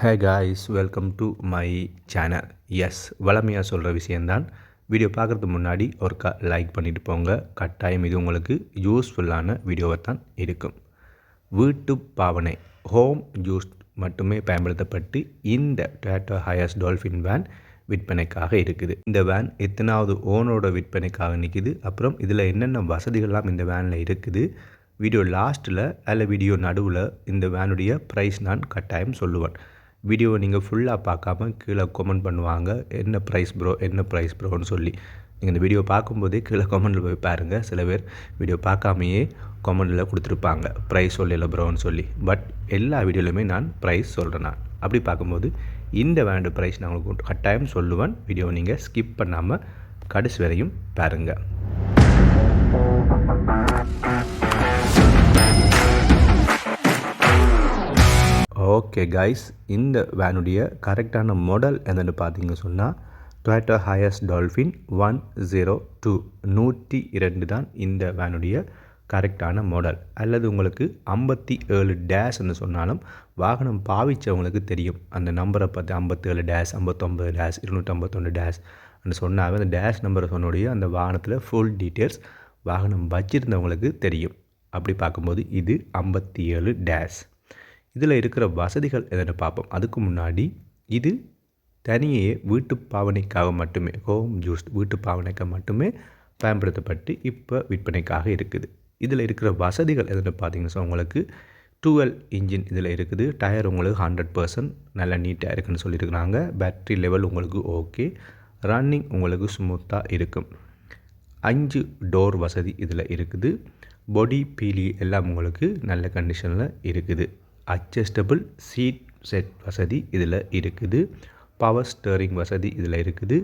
Hey guys welcome to my channel S வளமையாக சொல்கிற விஷயந்தான் வீடியோ பார்க்குறதுக்கு முன்னாடி ஒருக்கா லைக் பண்ணிட்டு போங்க. கட்டாயம் இது உங்களுக்கு யூஸ்ஃபுல்லான வீடியோவை தான் இருக்கும். வீட்டு பாவனை ஹோம் ஜூஸ் மட்டுமே பயன்படுத்தப்பட்டு இந்த டேட்டோ ஹயர்ஸ் டால்ஃபின் வேன் விற்பனைக்காக இருக்குது. இந்த வேன் எத்தனாவது ஓனரோட விற்பனைக்காக நிற்கிது அப்புறம் இதில் என்னென்ன வசதிகள்லாம் இந்த வேனில் இருக்குது? வீடியோ லாஸ்ட்டில் அல்ல வீடியோ நடுவில் இந்த வேனுடைய ப்ரைஸ் நான் கட்டாயம் சொல்லுவேன். வீடியோவை நீங்கள் ஃபுல்லாக பார்க்காம கீழே கமெண்ட் பண்ணுவாங்க. என்ன ப்ரைஸ் ப்ரோ என்ன ப்ரைஸ் ப்ரோன்னு சொல்லி. நீங்கள் இந்த வீடியோ பார்க்கும்போதே கீழே கமெண்டில் போய் பாருங்கள் சில பேர் வீடியோ பார்க்காமையே கமெண்டில் கொடுத்துருப்பாங்க. ப்ரைஸ் சொல்லல ப்ரோன்னு சொல்லி. பட் எல்லா வீடியோலையுமே நான் ப்ரைஸ் சொல்கிறேன் நான் அப்படி பார்க்கும்போது இந்த வேண்டு ப்ரைஸ் நான் உங்களுக்கு கட்டாயம் சொல்லுவேன். வீடியோவை நீங்கள் ஸ்கிப் பண்ணாமல் கடைசி வரையும் பாருங்கள் ஓகே கைஸ் இந்த வேனுடைய கரெக்டான மாடல் என்னென்னு பார்த்தீங்க சொன்னால் Toyota Hiace Dolphin one zero two நூற்றி இரண்டு தான் இந்த வேனுடைய கரெக்டான மாடல் அல்லது உங்களுக்கு ஐம்பத்தி ஏழு டேஷ்னு சொன்னாலும் வாகனம் பாவிச்சவங்களுக்கு தெரியும். அந்த நம்பரை பார்த்து ஐம்பத்தேழு டேஷ் ஐம்பத்தொம்பது டேஷ் இருநூற்றம்பத்தொன்று டேஷ் அப்படின்னு சொன்னாவே அந்த டேஷ் நம்பரை சொன்னோடைய அந்த வாகனத்தில் ஃபுல் டீட்டெயில்ஸ் வாகனம் வச்சிருந்தவங்களுக்கு தெரியும். அப்படி பார்க்கும்போது இது ஐம்பத்தி ஏழு டேஷ் இதில் இருக்கிற வசதிகள் எதனை பார்ப்போம். அதுக்கு முன்னாடி இது தனியே வீட்டு பாவனைக்காக மட்டுமே ஹோம் ஜூஸ் வீட்டு பாவனைக்காக மட்டுமே பயன்படுத்தப்பட்டு இப்போ விற்பனைக்காக இருக்குது. இதில் இருக்கிற வசதிகள் எதுன்னு பார்த்தீங்கன்னா உங்களுக்கு டுவெல் இன்ஜின் இதில் இருக்குது. டயர் உங்களுக்கு ஹண்ட்ரட் பர்சன்ட் நல்லா நீட்டாக இருக்குன்னு சொல்லியிருக்கிறாங்க. பேட்ரி லெவல் உங்களுக்கு ஓகே ரன்னிங் உங்களுக்கு ஸ்மூத்தாக இருக்கும். அஞ்சு டோர் வசதி இதில் இருக்குது. பொடி பீலி எல்லாம் உங்களுக்கு நல்ல கண்டிஷனில் இருக்குது. அட்ஜஸ்டபிள் சீட் செட் வசதி இதில் இருக்குது. பவர் ஸ்டேரிங் வசதி இதில் இருக்குது.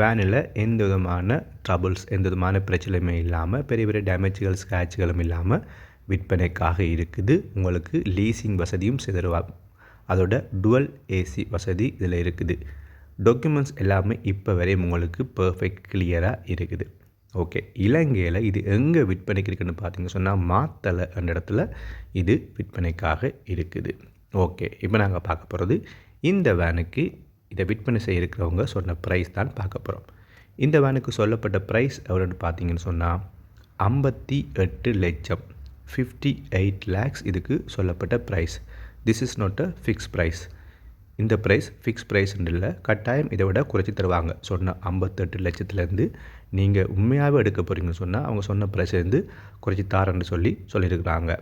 வேனில் எந்த விதமான ட்ரபுள்ஸ் எந்த விதமான பிரச்சனையுமே இல்லாமல் பெரிய பெரிய டேமேஜ்கள் ஸ்க்ராட்ச்களும் இல்லாமல் விற்பனைக்காக இருக்குது. உங்களுக்கு லீசிங் வசதியும் சிதறுவா அதோட டுவல் ஏசி வசதி இதில் இருக்குது. டாக்குமெண்ட்ஸ் எல்லாமே இப்போ வரையும் உங்களுக்கு பர்ஃபெக்ட் கிளியராக இருக்குது. ஓகே. இலங்கையில் இது எங்கே விற்பனைக்கு இருக்குதுன்னு பார்த்தீங்க சொன்னால் மாத்தலை அந்த இடத்துல இது விற்பனைக்காக இருக்குது. ஓகே. இப்போ நாங்கள் பார்க்க போகிறது இந்த வேனுக்கு இதை விற்பனை செய்ய இருக்கிறவங்க சொன்ன ப்ரைஸ் தான் பார்க்க போகிறோம் இந்த வேனுக்கு சொல்லப்பட்ட ப்ரைஸ் எவ்வளோன்னு பார்த்தீங்கன்னு சொன்னால் ஐம்பத்தி எட்டு லட்சம் ஃபிஃப்டி எயிட் லேக்ஸ் இதுக்கு சொல்லப்பட்ட price this is not a fix price இந்த ப்ரைஸ் ஃபிக்ஸ் ப்ரைஸ்ன்னு இல்லை கட்டாயம் இதை விட குறைச்சி தருவாங்க. சொன்ன ஐம்பத்தெட்டு லட்சத்துலேருந்து நீங்கள் உண்மையாகவே எடுக்க போகிறீங்கன்னு சொன்னால் அவங்க சொன்ன ப்ரைஸ்லேருந்து குறைச்சி தாரன்னு சொல்லி சொல்லியிருக்கிறாங்க.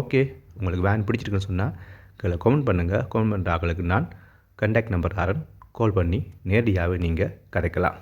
ஓகே உங்களுக்கு வேன் பிடிச்சிருக்குன்னு சொன்னால் கீழே கமெண்ட் பண்ணுங்கள் கமெண்ட் பண்ணுற ஆக்களுக்கு நான் கண்டாக்ட் நம்பர் தாரன். கால் பண்ணி நேரடியாகவே நீங்கள் கிடைக்கலாம்